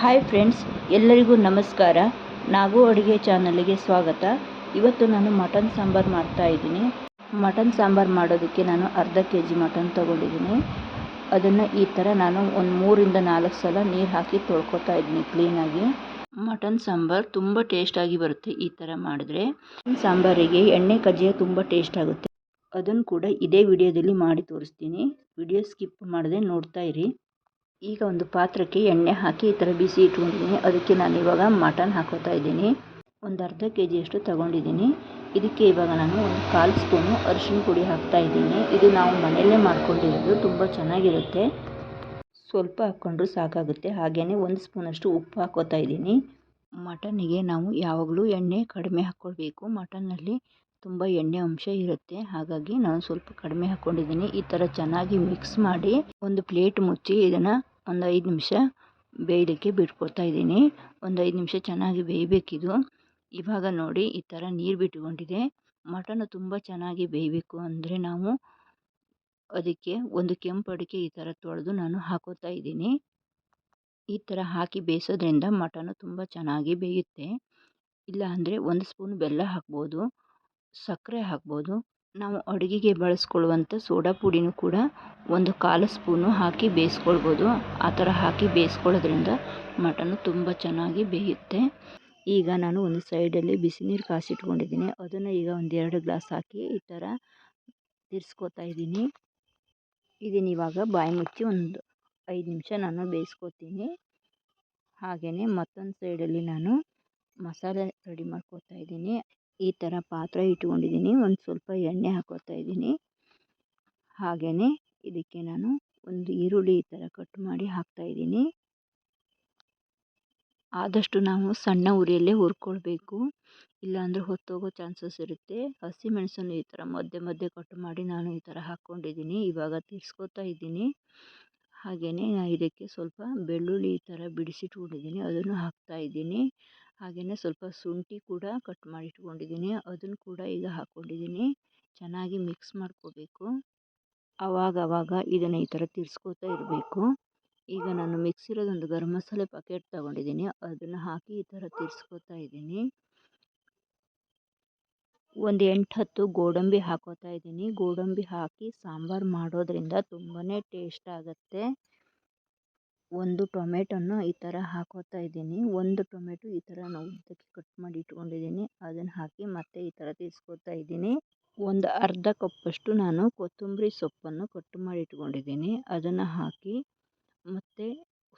Hi friends ಎಲ್ಲರಿಗೂ ನಮಸ್ಕಾರ. ನಾಗೂ ಅಡುಗೆ ಚಾನಲ್ಗೆ ಸ್ವಾಗತ. ಇವತ್ತು ನಾನು ಮಟನ್ ಸಾಂಬಾರು ಮಾಡ್ತಾ ಇದ್ದೀನಿ. ಮಟನ್ ಸಾಂಬಾರು ಮಾಡೋದಕ್ಕೆ ನಾನು ಅರ್ಧ ಕೆ ಜಿ ಮಟನ್ ತೊಗೊಂಡಿದ್ದೀನಿ. ಅದನ್ನು ಈ ಥರ ನಾನು ಒಂದು ಮೂರಿಂದ ನಾಲ್ಕು ಸಲ ನೀರು ಹಾಕಿ ತೊಳ್ಕೊತಾ ಇದ್ದೀನಿ ಕ್ಲೀನಾಗಿ ಮಟನ್ ಸಾಂಬಾರು ತುಂಬ ಟೇಸ್ಟಾಗಿ ಬರುತ್ತೆ ಈ ಥರ ಮಾಡಿದ್ರೆ. ಸಾಂಬಾರಿಗೆ ಎಣ್ಣೆ ಕಜ್ಜಿಯ ತುಂಬ ಟೇಸ್ಟ್ ಆಗುತ್ತೆ. ಅದನ್ನು ಕೂಡ ಇದೇ ವಿಡಿಯೋದಲ್ಲಿ ಮಾಡಿ ತೋರಿಸ್ತೀನಿ. ವಿಡಿಯೋ ಸ್ಕಿಪ್ ಮಾಡದೆ ನೋಡ್ತಾ ಇರಿ. ಈಗ ಒಂದು ಪಾತ್ರಕ್ಕೆ ಎಣ್ಣೆ ಹಾಕಿ ಈ ಥರ ಬಿಸಿ ಇಟ್ಕೊಂಡಿದ್ದೀನಿ. ಅದಕ್ಕೆ ನಾನು ಇವಾಗ ಮಟನ್ ಹಾಕೋತಾ ಇದ್ದೀನಿ. ಒಂದು ಅರ್ಧ ಕೆ ಜಿಯಷ್ಟು ತಗೊಂಡಿದ್ದೀನಿ. ಇದಕ್ಕೆ ಇವಾಗ ನಾನು ಒಂದು ಕಾಲು ಸ್ಪೂನು ಅರಿಶಿನ ಪುಡಿ ಹಾಕ್ತಾ ಇದ್ದೀನಿ. ಇದು ನಾವು ಮನೆಯಲ್ಲೇ ಮಾಡ್ಕೊಂಡಿರೋದು. ತುಂಬ ಚೆನ್ನಾಗಿರುತ್ತೆ. ಸ್ವಲ್ಪ ಹಾಕ್ಕೊಂಡ್ರೂ ಸಾಕಾಗುತ್ತೆ. ಹಾಗೆಯೇ ಒಂದು ಸ್ಪೂನಷ್ಟು ಉಪ್ಪು ಹಾಕೋತಾ ಇದ್ದೀನಿ. ಮಟನ್ನಿಗೆ ನಾವು ಯಾವಾಗಲೂ ಎಣ್ಣೆ ಕಡಿಮೆ ಹಾಕ್ಕೊಳ್ಬೇಕು. ಮಟನ್ನಲ್ಲಿ ತುಂಬ ಎಣ್ಣೆ ಅಂಶ ಇರುತ್ತೆ. ಹಾಗಾಗಿ ನಾನು ಸ್ವಲ್ಪ ಕಡಿಮೆ ಹಾಕ್ಕೊಂಡಿದ್ದೀನಿ ಈ ಥರ ಚೆನ್ನಾಗಿ ಮಿಕ್ಸ್ ಮಾಡಿ ಒಂದು ಪ್ಲೇಟ್ ಮುಚ್ಚಿ ಇದನ್ನು ಒಂದು ಐದು ನಿಮಿಷ ಬೇಯಲಿಕ್ಕೆ ಬಿಟ್ಕೊಳ್ತಾ ಇದ್ದೀನಿ. ಒಂದು ಐದು ನಿಮಿಷ ಚೆನ್ನಾಗಿ ಬೇಯಬೇಕಿದು. ಇವಾಗ ನೋಡಿ ಈ ಥರ ನೀರು ಬಿಟ್ಕೊಂಡಿದೆ. ಮಟನ್ ತುಂಬ ಚೆನ್ನಾಗಿ ಬೇಯಬೇಕು ಅಂದರೆ ನಾವು ಅದಕ್ಕೆ ಒಂದು ಕೆಂಪು ಅಡಿಕೆ ಈ ಥರ ತೊಳೆದು ನಾನು ಹಾಕೋತಾ ಇದ್ದೀನಿ. ಈ ಥರ ಹಾಕಿ ಬೇಯಿಸೋದ್ರಿಂದ ಮಟನು ತುಂಬ ಚೆನ್ನಾಗಿ ಬೇಯುತ್ತೆ. ಇಲ್ಲ ಅಂದರೆ ಒಂದು ಸ್ಪೂನ್ ಬೆಲ್ಲ ಹಾಕ್ಬೋದು. ಸಕ್ಕರೆ ಹಾಕ್ಬೋದು. ನಾವು ಅಡುಗೆಗೆ ಬಳಸ್ಕೊಳ್ಳುವಂಥ ಸೋಡಾ ಪುಡಿನೂ ಕೂಡ ಒಂದು ಕಾಲು ಸ್ಪೂನು ಹಾಕಿ ಬೇಯಿಸ್ಕೊಳ್ಬೋದು. ಆ ಥರ ಹಾಕಿ ಬೇಯಿಸ್ಕೊಳ್ಳೋದ್ರಿಂದ ಮಟನ್ನು ತುಂಬ ಚೆನ್ನಾಗಿ ಬೇಯುತ್ತೆ. ಈಗ ನಾನು ಒಂದು ಸೈಡಲ್ಲಿ ಬಿಸಿ ನೀರು ಕಾಸಿಟ್ಕೊಂಡಿದ್ದೀನಿ. ಅದನ್ನು ಈಗ ಒಂದೆರಡು ಗ್ಲಾಸ್ ಹಾಕಿ ಈ ಥರ ತಿರ್ಸ್ಕೊತಾ ಇದ್ದೀನಿ. ಇದನ್ನ ಇವಾಗ ಬಾಯಿ ಮುಚ್ಚಿ ಒಂದು ಐದು ನಿಮಿಷ ನಾನು ಬೇಯಿಸ್ಕೊತೀನಿ. ಹಾಗೆಯೇ ಮತ್ತೊಂದು ಸೈಡಲ್ಲಿ ನಾನು ಮಸಾಲೆ ರೆಡಿ ಮಾಡ್ಕೊತಾ ಇದ್ದೀನಿ. ಈ ಥರ ಪಾತ್ರೆ ಇಟ್ಕೊಂಡಿದ್ದೀನಿ. ಒಂದು ಸ್ವಲ್ಪ ಎಣ್ಣೆ ಹಾಕೋತಾ ಇದ್ದೀನಿ. ಹಾಗೆಯೇ ಇದಕ್ಕೆ ನಾನು ಒಂದು ಈರುಳ್ಳಿ ಈ ಥರ ಕಟ್ ಮಾಡಿ ಹಾಕ್ತಾ ಇದ್ದೀನಿ. ಆದಷ್ಟು ನಾವು ಸಣ್ಣ ಉರಿಯಲ್ಲೇ ಹುರ್ಕೊಳ್ಬೇಕು. ಇಲ್ಲಾಂದರೆ ಹೊತ್ತೋಗೋ ಚಾನ್ಸಸ್ ಇರುತ್ತೆ. ಹಸಿಮೆಣಸನ್ನು ಈ ಥರ ಮಧ್ಯೆ ಮಧ್ಯೆ ಕಟ್ ಮಾಡಿ ನಾನು ಈ ಥರ ಹಾಕ್ಕೊಂಡಿದ್ದೀನಿ ಇವಾಗ ತಿರ್ಸ್ಕೊತಾ ಇದ್ದೀನಿ. ಹಾಗೆಯೇ ಇದಕ್ಕೆ ಸ್ವಲ್ಪ ಬೆಳ್ಳುಳ್ಳಿ ಈ ಥರ ಬಿಡಿಸಿಟ್ಕೊಂಡಿದ್ದೀನಿ. ಅದನ್ನು ಹಾಕ್ತಾಯಿದ್ದೀನಿ ಹಾಗೆಯೇ ಸ್ವಲ್ಪ ಶುಂಠಿ ಕೂಡ ಕಟ್ ಮಾಡಿ ಇಟ್ಕೊಂಡಿದ್ದೀನಿ. ಅದನ್ನು ಕೂಡ ಈಗ ಹಾಕ್ಕೊಂಡಿದ್ದೀನಿ ಚೆನ್ನಾಗಿ ಮಿಕ್ಸ್ ಮಾಡ್ಕೋಬೇಕು. ಆವಾಗ ಆವಾಗ ಇದನ್ನು ಈ ಥರ ತಿರ್ಸ್ಕೋತಾ ಇರಬೇಕು. ಈಗ ನಾನು ಮಿಕ್ಸ್ ಇರೋದೊಂದು ಗರಂ ಮಸಾಲೆ ಪ್ಯಾಕೆಟ್ ತೊಗೊಂಡಿದ್ದೀನಿ. ಅದನ್ನು ಹಾಕಿ ಈ ಥರ ತಿರ್ಸ್ಕೊತಾ ಇದ್ದೀನಿ. ಒಂದು ಎಂಟು ಹತ್ತು ಗೋಡಂಬಿ ಹಾಕೋತಾ ಇದ್ದೀನಿ. ಗೋಡಂಬಿ ಹಾಕಿ ಸಾಂಬಾರು ಮಾಡೋದರಿಂದ ತುಂಬಾ ಟೇಸ್ಟ್ ಆಗುತ್ತೆ. ಒಂದು ಟೊಮೆಟೊನ್ನು ಈ ಥರ ಹಾಕೋತಾ ಇದ್ದೀನಿ. ಒಂದು ಟೊಮೆಟೊ ಈ ಥರ ನಾವು ಉದ್ದಕ್ಕೆ ಕಟ್ ಮಾಡಿ ಇಟ್ಕೊಂಡಿದ್ದೀನಿ. ಅದನ್ನು ಹಾಕಿ ಮತ್ತೆ ಈ ಥರ ತಿರ್ಸ್ಕೊತಾ ಇದ್ದೀನಿ. ಒಂದು ಅರ್ಧ ಕಪ್ಪಷ್ಟು ನಾನು ಕೊತ್ತಂಬರಿ ಸೊಪ್ಪನ್ನು ಕಟ್ ಮಾಡಿ ಇಟ್ಕೊಂಡಿದ್ದೀನಿ. ಅದನ್ನು ಹಾಕಿ ಮತ್ತೆ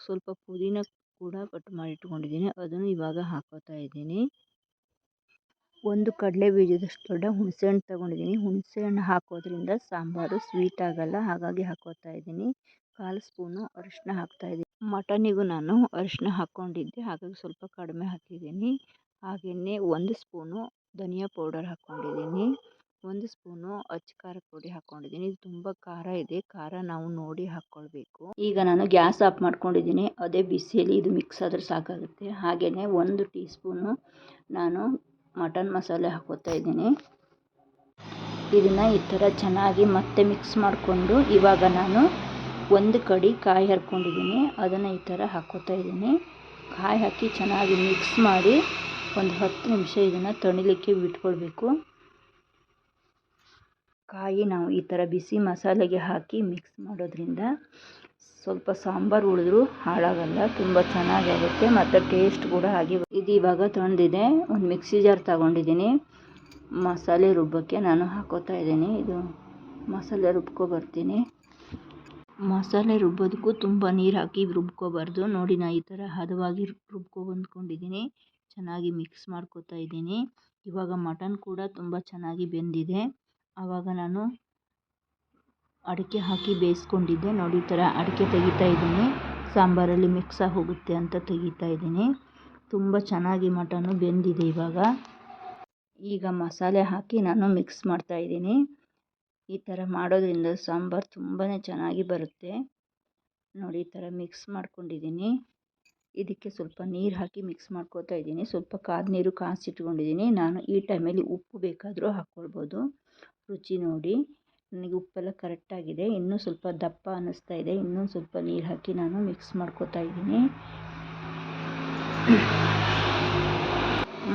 ಸ್ವಲ್ಪ ಪುದೀನ ಕೂಡ ಕಟ್ ಮಾಡಿ ಇಟ್ಕೊಂಡಿದ್ದೀನಿ. ಅದನ್ನು ಇವಾಗ ಹಾಕೋತಾ ಇದ್ದೀನಿ. ಒಂದು ಕಡಲೆ ಬೀಜದಷ್ಟು ದೊಡ್ಡ ಹುಣಸೆಹಣ್ಣು ತೊಗೊಂಡಿದ್ದೀನಿ. ಹುಣಸೆಹಣ್ಣು ಹಾಕೋದ್ರಿಂದ ಸಾಂಬಾರು ಸ್ವೀಟ್ ಆಗೋಲ್ಲ. ಹಾಗಾಗಿ ಹಾಕೋತಾ ಇದ್ದೀನಿ. ಕಾಲು ಸ್ಪೂನು ಅರಿಶಿನ ಹಾಕ್ತಾಯಿದ್ದೀನಿ ಮಟನಿಗೂ ನಾನು ಅರಿಶಿನ ಹಾಕ್ಕೊಂಡಿದ್ದೆ, ಹಾಗಾಗಿ ಸ್ವಲ್ಪ ಕಡಿಮೆ ಹಾಕಿದ್ದೀನಿ. ಹಾಗೆಯೇ ಒಂದು ಸ್ಪೂನು ಧನಿಯಾ ಪೌಡರ್ ಹಾಕ್ಕೊಂಡಿದ್ದೀನಿ. ಒಂದು ಸ್ಪೂನು ಅಚ್ಚ ಖಾರದ ಪುಡಿ ಹಾಕ್ಕೊಂಡಿದ್ದೀನಿ. ಇದು ತುಂಬ ಖಾರ ಇದೆ, ಖಾರ ನಾವು ನೋಡಿ ಹಾಕ್ಕೊಳ್ಬೇಕು. ಈಗ ನಾನು ಗ್ಯಾಸ್ ಆಫ್ ಮಾಡ್ಕೊಂಡಿದ್ದೀನಿ. ಅದೇ ಬಿಸಿಯಲ್ಲಿ ಇದು ಮಿಕ್ಸ್ ಆದರೆ ಸಾಕಾಗುತ್ತೆ. ಹಾಗೆಯೇ ಒಂದು ಟೀ ಸ್ಪೂನು ನಾನು ಮಟನ್ ಮಸಾಲೆ ಹಾಕೋತಾ ಇದ್ದೀನಿ. ಇದನ್ನು ಈ ಥರ ಚೆನ್ನಾಗಿ ಮತ್ತೆ ಮಿಕ್ಸ್ ಮಾಡಿಕೊಂಡು ಇವಾಗ ನಾನು ಒಂದು ಕಡಿ ಕಾಯಿ ಹರ್ಕೊಂಡಿದ್ದೀನಿ. ಅದನ್ನು ಈ ಥರ ಹಾಕ್ಕೋತಾ ಇದ್ದೀನಿ. ಕಾಯಿ ಹಾಕಿ ಚೆನ್ನಾಗಿ ಮಿಕ್ಸ್ ಮಾಡಿ ಒಂದು ಹತ್ತು ನಿಮಿಷ ಇದನ್ನು ತಣಿಲಿಕ್ಕೆ ಬಿಟ್ಕೊಳ್ಬೇಕು. ಕಾಯಿ ನಾವು ಈ ಥರ ಬಿಸಿ ಮಸಾಲೆಗೆ ಹಾಕಿ ಮಿಕ್ಸ್ ಮಾಡೋದ್ರಿಂದ ಸ್ವಲ್ಪ ಸಾಂಬಾರು ಉಳಿದ್ರೂ ಹಾಳಾಗಲ್ಲ, ತುಂಬ ಚೆನ್ನಾಗಾಗುತ್ತೆ ಮತ್ತು ಟೇಸ್ಟ್ ಕೂಡ ಹಾಗೆ ಇದು ಇವಾಗ ತಂದಿದೆ. ಒಂದು ಮಿಕ್ಸಿ ಜಾರ್ ತಗೊಂಡಿದ್ದೀನಿ. ಮಸಾಲೆ ರುಬ್ಬಕ್ಕೆ ನಾನು ಹಾಕೋತಾ ಇದ್ದೀನಿ. ಇದು ಮಸಾಲೆ ರುಬ್ಕೊ ಬರ್ತೀನಿ. ಮಸಾಲೆ ರುಬ್ಬೋದಕ್ಕೂ ತುಂಬ ನೀರು ಹಾಕಿ ರುಬ್ಕೋಬಾರ್ದು. ನೋಡಿ ನಾನು ಈ ಥರ ಹದವಾಗಿ ರುಬ್ಕೊ ಬಂದ್ಕೊಂಡಿದ್ದೀನಿ ಚೆನ್ನಾಗಿ ಮಿಕ್ಸ್ ಮಾಡ್ಕೋತಾ ಇದ್ದೀನಿ. ಇವಾಗ ಮಟನ್ ಕೂಡ ತುಂಬ ಚೆನ್ನಾಗಿ ಬೆಂದಿದೆ. ಆವಾಗ ನಾನು ಅಡಿಕೆ ಹಾಕಿ ಬೇಯಿಸ್ಕೊಂಡಿದ್ದೆ. ನೋಡಿ, ಈ ಥರ ಅಡಿಕೆ ತೆಗಿತಾ ಇದ್ದೀನಿ. ಸಾಂಬಾರಲ್ಲಿ ಮಿಕ್ಸ್ ಹೋಗುತ್ತೆ ಅಂತ ತೆಗಿತಾ ಇದ್ದೀನಿ. ತುಂಬ ಚೆನ್ನಾಗಿ ಮಟನ್ನು ಬೆಂದಿದೆ ಇವಾಗ. ಈಗ ಮಸಾಲೆ ಹಾಕಿ ನಾನು ಮಿಕ್ಸ್ ಮಾಡ್ತಾ ಇದ್ದೀನಿ. ಈ ಥರ ಮಾಡೋದ್ರಿಂದ ಸಾಂಬಾರು ತುಂಬಾ ಚೆನ್ನಾಗಿ ಬರುತ್ತೆ. ನೋಡಿ ಈ ಥರ ಮಿಕ್ಸ್ ಮಾಡ್ಕೊಂಡಿದ್ದೀನಿ. ಇದಕ್ಕೆ ಸ್ವಲ್ಪ ನೀರು ಹಾಕಿ ಮಿಕ್ಸ್ ಮಾಡ್ಕೋತಾ ಇದ್ದೀನಿ. ಸ್ವಲ್ಪ ಕಾದ ನೀರು ಕಾಸಿಟ್ಕೊಂಡಿದ್ದೀನಿ ನಾನು ಈ ಟೈಮಲ್ಲಿ ಉಪ್ಪು ಬೇಕಾದರೂ ಹಾಕ್ಕೊಳ್ಬೋದು ರುಚಿ ನೋಡಿ. ನನಗೆ ಉಪ್ಪೆಲ್ಲ ಕರೆಕ್ಟಾಗಿದೆ ಇನ್ನೂ ಸ್ವಲ್ಪ ದಪ್ಪ ಅನ್ನಿಸ್ತಾ ಇದೆ. ಇನ್ನೂ ಸ್ವಲ್ಪ ನೀರು ಹಾಕಿ ನಾನು ಮಿಕ್ಸ್ ಮಾಡ್ಕೋತಾ ಇದ್ದೀನಿ.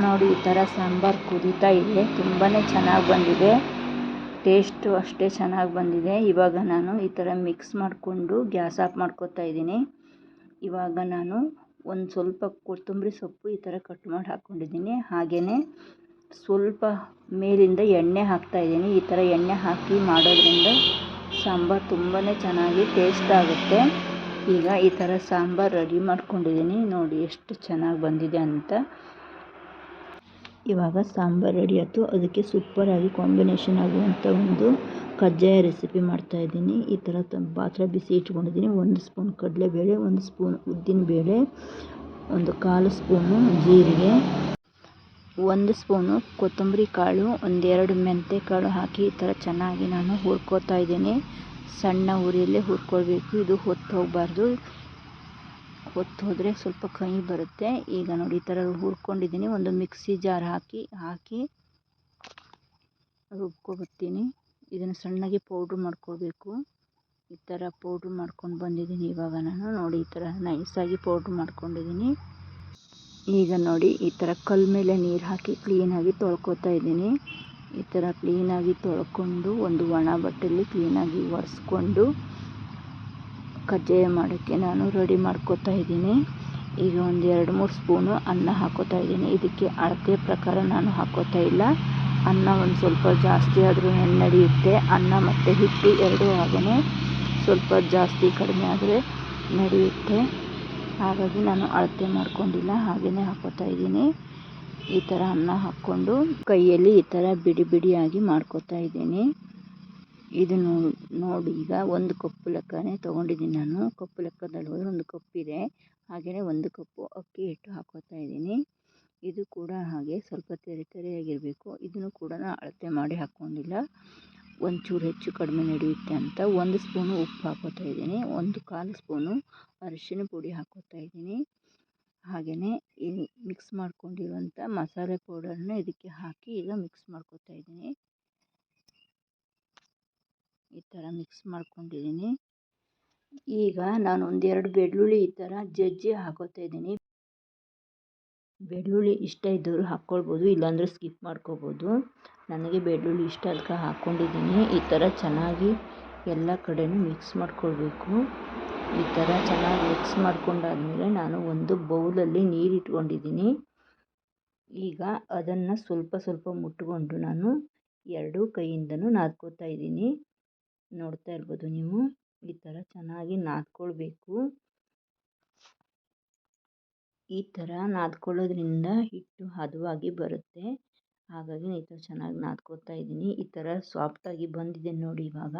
ನೋಡಿ ಈ ಥರ ಸಾಂಬಾರು ಕುದೀತಾ ಇದೆ. ತುಂಬಾ ಚೆನ್ನಾಗಿ ಬಂದಿದೆ. ಟೇಸ್ಟು ಅಷ್ಟೇ ಚೆನ್ನಾಗಿ ಬಂದಿದೆ. ಇವಾಗ ನಾನು ಈ ಥರ ಮಿಕ್ಸ್ ಮಾಡಿಕೊಂಡು ಗ್ಯಾಸ್ ಆಫ್ ಮಾಡ್ಕೊತಾ ಇದ್ದೀನಿ. ಇವಾಗ ನಾನು ಒಂದು ಸ್ವಲ್ಪ ಕೊತ್ತಂಬರಿ ಸೊಪ್ಪು ಈ ಥರ ಕಟ್ ಮಾಡಿ ಹಾಕ್ಕೊಂಡಿದ್ದೀನಿ ಹಾಗೆಯೇ ಸ್ವಲ್ಪ ಮೇಲಿಂದ ಎಣ್ಣೆ ಹಾಕ್ತಾಯಿದ್ದೀನಿ ಈ ಥರ ಎಣ್ಣೆ ಹಾಕಿ ಮಾಡೋದ್ರಿಂದ ಸಾಂಬಾರು ತುಂಬಾ ಚೆನ್ನಾಗಿ ಟೇಸ್ಟ್ ಆಗುತ್ತೆ. ಈಗ ಈ ಥರ ಸಾಂಬಾರು ರೆಡಿ ಮಾಡ್ಕೊಂಡಿದ್ದೀನಿ. ನೋಡಿ ಎಷ್ಟು ಚೆನ್ನಾಗಿ ಬಂದಿದೆ ಅಂತ. ಇವಾಗ ಸಾಂಬಾರು ರೆಡಿ ಆಯಿತು ಅದಕ್ಕೆ ಸೂಪರಾಗಿ ಕಾಂಬಿನೇಷನ್ ಆಗುವಂಥ ಒಂದು ಕಜ್ಜಾಯ ರೆಸಿಪಿ ಮಾಡ್ತಾಯಿದ್ದೀನಿ ಈ ಥರ ಪಾತ್ರೆ ಬಿಸಿ ಇಟ್ಕೊಂಡಿದ್ದೀನಿ. ಒಂದು ಸ್ಪೂನ್ ಕಡಲೆಬೇಳೆ, ಒಂದು ಸ್ಪೂನ್ ಉದ್ದಿನಬೇಳೆ ಒಂದು ಕಾಲು ಸ್ಪೂನು ಜೀರಿಗೆ, ಒಂದು ಸ್ಪೂನು ಕೊತ್ತಂಬರಿ ಕಾಳು ಒಂದೆರಡು ಮೆಂತ್ಯ ಕಾಳು ಹಾಕಿ ಈ ಥರ ಚೆನ್ನಾಗಿ ನಾನು ಹುರ್ಕೋತಾ ಇದ್ದೀನಿ. ಸಣ್ಣ ಉರಿಯಲ್ಲೇ ಹುರ್ಕೊಳ್ಬೇಕು. ಇದು ಹೊತ್ತು ಹೋಗಬಾರ್ದು. ಹೋದರೆ ಸ್ವಲ್ಪ ಕಹಿ ಬರುತ್ತೆ. ಈಗ ನೋಡಿ ಈ ಥರ ಹುರ್ಕೊಂಡಿದ್ದೀನಿ. ಒಂದು ಮಿಕ್ಸಿ ಜಾರ್ ಹಾಕಿ ಹಾಕಿ ರುಬ್ಕೊಬರ್ತೀನಿ ಇದನ್ನು ಸಣ್ಣಗೆ ಪೌಡ್ರ್ ಮಾಡ್ಕೋಬೇಕು. ಈ ಥರ ಪೌಡ್ರ್ ಮಾಡ್ಕೊಂಡು ಬಂದಿದ್ದೀನಿ ಇವಾಗ ನಾನು. ನೋಡಿ ಈ ಥರ ನೈಸಾಗಿ ಪೌಡ್ರ್ ಮಾಡ್ಕೊಂಡಿದ್ದೀನಿ. ಈಗ ನೋಡಿ ಈ ಥರ ಕಲ್ ಮೇಲೆ ನೀರು ಹಾಕಿ ಕ್ಲೀನಾಗಿ ತೊಳ್ಕೊತಾ ಇದ್ದೀನಿ. ಈ ಥರ ಕ್ಲೀನಾಗಿ ತೊಳ್ಕೊಂಡು ಒಂದು ಒಣ ಬಟ್ಟೆಯಲ್ಲಿ ಕ್ಲೀನಾಗಿ ಒರೆಸ್ಕೊಂಡು ಕಜ್ಜಾಯ ಮಾಡೋಕ್ಕೆ ನಾನು ರೆಡಿ ಮಾಡ್ಕೋತಾ ಇದ್ದೀನಿ. ಈಗ ಒಂದು ಎರಡು, ಮೂರು ಸ್ಪೂನು ಅನ್ನ ಹಾಕೋತಾ ಇದ್ದೀನಿ. ಇದಕ್ಕೆ ಅಳತೆ ಪ್ರಕಾರ ನಾನು ಹಾಕೋತಾ ಇಲ್ಲ. ಅನ್ನ ಒಂದು ಸ್ವಲ್ಪ ಜಾಸ್ತಿ ಆದರೂ ನಡೆಯುತ್ತೆ. ಅನ್ನ ಮತ್ತು ಹಿಟ್ಟು ಎರಡೂ ಹಾಗೆಯೇ ಸ್ವಲ್ಪ ಜಾಸ್ತಿ ಕಡಿಮೆ ಆದರೆ ನಡೆಯುತ್ತೆ. ಹಾಗಾಗಿ ನಾನು ಅಳತೆ ಮಾಡ್ಕೊಂಡಿಲ್ಲ. ಹಾಗೆಯೇ ಹಾಕೋತಾ ಇದ್ದೀನಿ. ಈ ಥರ ಅನ್ನ ಹಾಕ್ಕೊಂಡು ಕೈಯಲ್ಲಿ ಈ ಥರ ಬಿಡಿ ಬಿಡಿಯಾಗಿ ಮಾಡ್ಕೋತಾ ಇದ್ದೀನಿ. ಇದು ನೋಡಿ, ಈಗ ಒಂದು ಕಪ್ಪು ಲೆಕ್ಕನೇ ತೊಗೊಂಡಿದ್ದೀನಿ ನಾನು. ಕಪ್ಪು ಲೆಕ್ಕದಲ್ಲಿ ಹೋದರೆ ಒಂದು ಕಪ್ಪಿದೆ ಹಾಗೆಯೇ ಒಂದು ಕಪ್ಪು ಅಕ್ಕಿ ಹಿಟ್ಟು ಹಾಕೋತಾ ಇದ್ದೀನಿ. ಇದು ಕೂಡ ಹಾಗೆ ಸ್ವಲ್ಪ ತೆರೆ ತೆರೆಯಾಗಿರಬೇಕು. ಇದನ್ನು ಕೂಡ ನಾನು ಅಳತೆ ಮಾಡಿ ಹಾಕ್ಕೊಂಡಿಲ್ಲ. ಒಂಚೂರು ಹೆಚ್ಚು ಕಡಿಮೆ ನಡೆಯುತ್ತೆ ಅಂತ. ಒಂದು ಸ್ಪೂನು ಉಪ್ಪು ಹಾಕೋತಾ ಇದ್ದೀನಿ. ಒಂದು ಕಾಲು ಸ್ಪೂನು ಅರಿಶಿನ ಪುಡಿ ಹಾಕೋತಾ ಇದ್ದೀನಿ. ಹಾಗೆಯೇ ಮಿಕ್ಸ್ ಮಾಡ್ಕೊಂಡಿರುವಂಥ ಮಸಾಲೆ ಪೌಡರನ್ನ ಇದಕ್ಕೆ ಹಾಕಿ ಈಗ ಮಿಕ್ಸ್ ಮಾಡ್ಕೋತಾ ಇದ್ದೀನಿ. ಥರ ಮಿಕ್ಸ್ ಮಾಡ್ಕೊಂಡಿದ್ದೀನಿ. ಈಗ ನಾನು ಒಂದೆರಡು ಬೆಳ್ಳುಳ್ಳಿ ಈ ಥರ ಜಜ್ಜಿ ಹಾಕೋತಾ ಇದ್ದೀನಿ. ಬೆಳ್ಳುಳ್ಳಿ ಇಷ್ಟ ಇದ್ದವರು ಹಾಕ್ಕೊಳ್ಬೋದು, ಇಲ್ಲಾಂದರೆ ಸ್ಕಿಪ್ ಮಾಡ್ಕೋಬೋದು ನನಗೆ ಬೆಳ್ಳುಳ್ಳಿ ಇಷ್ಟ ಅದಕ್ಕೆ ಹಾಕ್ಕೊಂಡಿದ್ದೀನಿ. ಈ ಥರ ಚೆನ್ನಾಗಿ ಎಲ್ಲ ಕಡೆಯೂ ಮಿಕ್ಸ್ ಮಾಡ್ಕೊಳ್ಬೇಕು. ಈ ಥರ ಚೆನ್ನಾಗಿ ಮಿಕ್ಸ್ ಮಾಡ್ಕೊಂಡಾದಮೇಲೆ ನಾನು ಒಂದು ಬೌಲಲ್ಲಿ ನೀರು ಇಟ್ಕೊಂಡಿದ್ದೀನಿ ಈಗ ಅದನ್ನು ಸ್ವಲ್ಪ ಸ್ವಲ್ಪ ಮುಟ್ಕೊಂಡು ನಾನು ಎರಡೂ ಕೈಯಿಂದನೂ ನಾದ್ಕೋತಾ ಇದ್ದೀನಿ. ನೋಡ್ತಾ ಇರ್ಬೋದು ನೀವು. ಈ ಥರ ಚೆನ್ನಾಗಿ ನಾದ್ಕೊಳ್ಬೇಕು. ಈ ಥರ ನಾದ್ಕೊಳ್ಳೋದ್ರಿಂದ ಹಿಟ್ಟು ಹದವಾಗಿ ಬರುತ್ತೆ. ಹಾಗಾಗಿ ಈ ಥರ ಚೆನ್ನಾಗಿ ನಾದ್ಕೋತಾ ಇದ್ದೀನಿ. ಈ ಥರ ಸಾಫ್ಟಾಗಿ ಬಂದಿದೆ ನೋಡಿ ಇವಾಗ.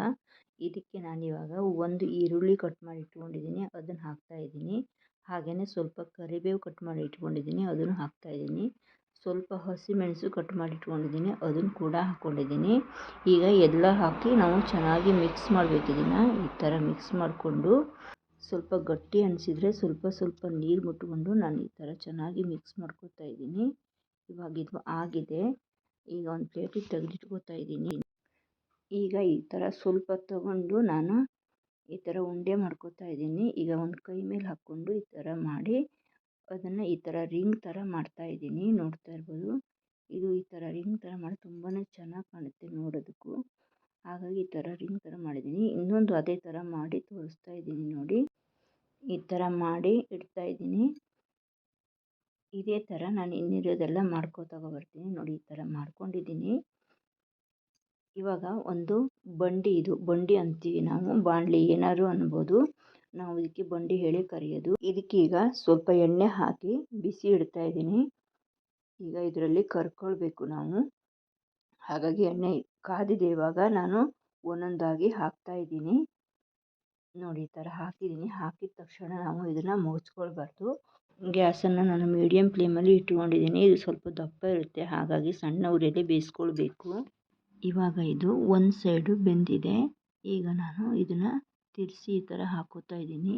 ಇದಕ್ಕೆ ನಾನು ಇವಾಗ ಒಂದು ಈರುಳ್ಳಿ ಕಟ್ ಮಾಡಿ ಇಟ್ಕೊಂಡಿದ್ದೀನಿ. ಅದನ್ನು ಹಾಕ್ತಾ ಇದ್ದೀನಿ. ಹಾಗೆಯೇ ಸ್ವಲ್ಪ ಕರಿಬೇವು ಕಟ್ ಮಾಡಿ ಇಟ್ಕೊಂಡಿದ್ದೀನಿ. ಅದನ್ನು ಹಾಕ್ತಾ ಇದ್ದೀನಿ. ಸ್ವಲ್ಪ ಹಸಿಮೆಣಸು ಕಟ್ ಮಾಡಿ ಇಟ್ಕೊಂಡಿದ್ದೀನಿ ಅದನ್ನು ಕೂಡ ಹಾಕ್ಕೊಂಡಿದ್ದೀನಿ. ಈಗ ಎಲ್ಲ ಹಾಕಿ ನಾವು ಚೆನ್ನಾಗಿ ಮಿಕ್ಸ್ ಮಾಡಬೇಕು ಇದನ್ನು, ಈ ಥರ ಮಿಕ್ಸ್ ಮಾಡಿಕೊಂಡು ಸ್ವಲ್ಪ ಗಟ್ಟಿ ಅನಿಸಿದರೆ ಸ್ವಲ್ಪ ಸ್ವಲ್ಪ ನೀರು ಮುಟ್ಕೊಂಡು ನಾನು ಈ ಥರ ಚೆನ್ನಾಗಿ ಮಿಕ್ಸ್ ಮಾಡ್ಕೊತಾ ಇದ್ದೀನಿ. ಇವಾಗ ಇದು ಆಗಿದೆ. ಈಗ ಒಂದು ಪ್ಲೇಟಿಗೆ ತೆಗೆದಿಟ್ಕೋತಾ ಇದ್ದೀನಿ. ಈಗ ಈ ಥರ ಸ್ವಲ್ಪ ತಗೊಂಡು ನಾನು ಈ ಥರ ಉಂಡೆ ಮಾಡ್ಕೊತಾ ಇದ್ದೀನಿ. ಈಗ ಒಂದು ಕೈ ಮೇಲೆ ಹಾಕ್ಕೊಂಡು ಈ ಥರ ಮಾಡಿ ಅದನ್ನು ಈ ಥರ ರಿಂಗ್ ಥರ ಮಾಡ್ತಾ ಇದ್ದೀನಿ ನೋಡ್ತಾ ಇರ್ಬೋದು. ಇದು ಈ ಥರ ರಿಂಗ್ ಥರ ಮಾಡಿ ತುಂಬಾ ಚೆನ್ನಾಗಿ ಕಾಣುತ್ತೆ ನೋಡೋದಕ್ಕೂ. ಹಾಗಾಗಿ ಈ ಥರ ರಿಂಗ್ ಥರ ಮಾಡಿದ್ದೀನಿ. ಇನ್ನೊಂದು ಅದೇ ಥರ ಮಾಡಿ ತೋರಿಸ್ತಾ ಇದ್ದೀನಿ ನೋಡಿ. ಈ ಥರ ಮಾಡಿ ಇಡ್ತಾ ಇದ್ದೀನಿ. ಇದೇ ಥರ ನಾನು ಇನ್ನಿರೋದೆಲ್ಲ ಮಾಡ್ಕೋತಾ ಬರ್ತೀನಿ ನೋಡಿ ಈ ಥರ ಮಾಡ್ಕೊಂಡಿದ್ದೀನಿ. ಇವಾಗ ಒಂದು ಬಂಡಿ ಇದು, ಬಂಡಿ ಅಂತೀವಿ ನಾವು, ಬಾಣಲಿ ಏನಾದ್ರು ಅನ್ಬೋದು. ನಾವು ಇದಕ್ಕೆ ಬಂಡಿ ಹೇಳಿ ಕರೆಯೋದು. ಈಗ ಸ್ವಲ್ಪ ಎಣ್ಣೆ ಹಾಕಿ ಬಿಸಿ ಇಡ್ತಾ ಇದ್ದೀನಿ. ಈಗ ಇದರಲ್ಲಿ ಕರ್ಕೊಳ್ಬೇಕು ನಾವು. ಹಾಗಾಗಿ ಎಣ್ಣೆ ಕಾದಿದೆ ಇವಾಗ ನಾನು ಒಂದೊಂದಾಗಿ ಹಾಕ್ತಾ ಇದ್ದೀನಿ. ನೋಡಿ, ಈ ಥರ ಹಾಕಿದ್ದೀನಿ. ಹಾಕಿದ ತಕ್ಷಣ ನಾವು ಇದನ್ನು ಮುಗಿಸ್ಕೊಳ್ಬಾರ್ದು. ಗ್ಯಾಸನ್ನು ನಾನು ಮೀಡಿಯಮ್ ಫ್ಲೇಮಲ್ಲಿ ಇಟ್ಕೊಂಡಿದ್ದೀನಿ. ಇದು ಸ್ವಲ್ಪ ದಪ್ಪ ಇರುತ್ತೆ. ಹಾಗಾಗಿ ಸಣ್ಣ ಉರಿಯಲ್ಲಿ ಬೇಯಿಸ್ಕೊಳ್ಬೇಕು. ಇವಾಗ ಇದು ಒಂದು ಸೈಡು ಬೆಂದಿದೆ. ಈಗ ನಾನು ಇದನ್ನು ತಿರ್ಸಿ ಈ ಥರ ಹಾಕೋತಾ ಇದ್ದೀನಿ.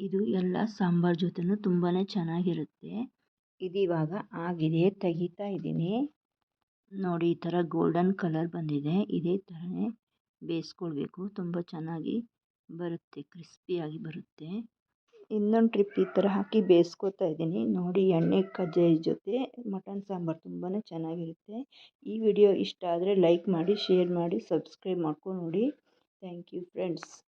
ಇದು ಎಲ್ಲ ಸಾಂಬಾರ್ ಜೊತೆನೂ ತುಂಬಾ ಚೆನ್ನಾಗಿರುತ್ತೆ. ಇದು ಇವಾಗ ಆಗಿದೆ ತೆಗಿತಾ ಇದ್ದೀನಿ. ನೋಡಿ, ಈ ಥರ ಗೋಲ್ಡನ್ ಕಲರ್ ಬಂದಿದೆ. ಇದೇ ಥರನೇ ಬೇಯಿಸ್ಕೊಳ್ಬೇಕು. ತುಂಬ ಚೆನ್ನಾಗಿ ಬರುತ್ತೆ, ಕ್ರಿಸ್ಪಿಯಾಗಿ ಬರುತ್ತೆ. ಇನ್ನೊಂದು ಟ್ರಿಪ್ ಈ ಥರ ಹಾಕಿ ಬೇಯಿಸ್ಕೊತಾ ಇದ್ದೀನಿ. ನೋಡಿ, ಎಣ್ಣೆ ಕಜ್ಜಾಯ ಜೊತೆ ಮಟನ್ ಸಾಂಬಾರು ತುಂಬಾ ಚೆನ್ನಾಗಿರುತ್ತೆ. ಈ ವಿಡಿಯೋ ಇಷ್ಟ ಆದರೆ ಲೈಕ್ ಮಾಡಿ, ಶೇರ್ ಮಾಡಿ, ಸಬ್ಸ್ಕ್ರೈಬ್ ಮಾಡ್ಕೊಂಡು ನೋಡಿ. Thank you, friends.